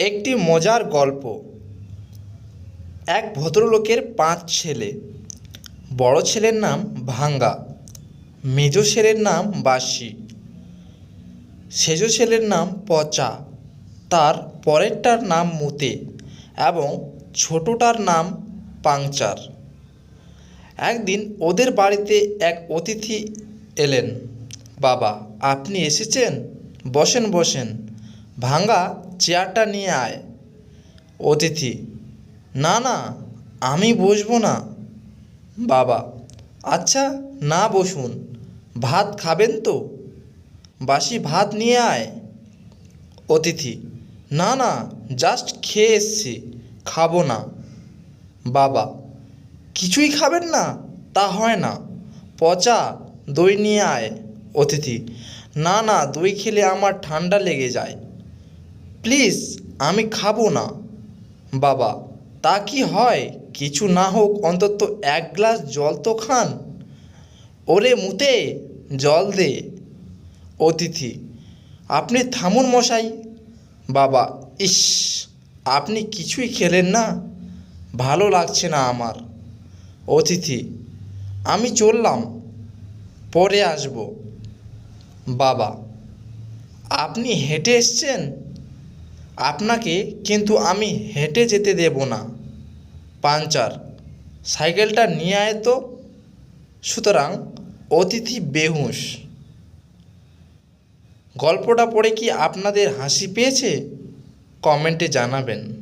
একটি মজার গল্প। এক ভদ্রলোকের পাঁচ ছেলে। বড় ছেলের নাম ভাঙ্গা। মেজ ছেলের নাম বাসি। সেজ ছেলের নাম পচা। তার পরেরটার নাম মুতে এবং ছোটটার নাম পাংচার। একদিন ওদের বাড়িতে এক অতিথি এলেন। বাবা, আপনি এসেছেন? বসেন বসেন। ভাঙ্গা চেয়ারটা নিয়ে আয়। অতিথি, না না, আমি বসবো না। বাবা আচ্ছা না বসুন। ভাত খাবেন তো? বাসি ভাত নিয়ে আয়। অতিথি, না না, জাস্ট খেয়ে এসছি, খাব না। বাবা, কিছুই খাবেন না? তা হয় না। পচা দই নিয়ে আয়। অতিথি, না না, দই খেলে আমার ঠান্ডা লেগে যায়। প্লিজ, আমি খাব না। বাবা, তা কি হয়? কিছু না হোক, অন্তত এক গ্লাস জল তো খান। ওরে মুতে, জল দে। অতিথি, আপনি থামুন মশাই। বাবা, ইস, আপনি কিছুই খেলেন না। ভালো লাগছে না আমার। অতিথি, আমি চললাম, পরে আসব। বাবা, আপনি হেঁটে এসছেন? আপনাকে কিন্তু আমি হেঁটে যেতে দেব না। পাঞ্চার, সাইকেলটা নিয়ে আয় তো। সুতরাং অতিথি বেহুশ। গল্পটা পড়ে কি আপনাদের হাসি পেয়েছে? কমেন্টে জানাবেন।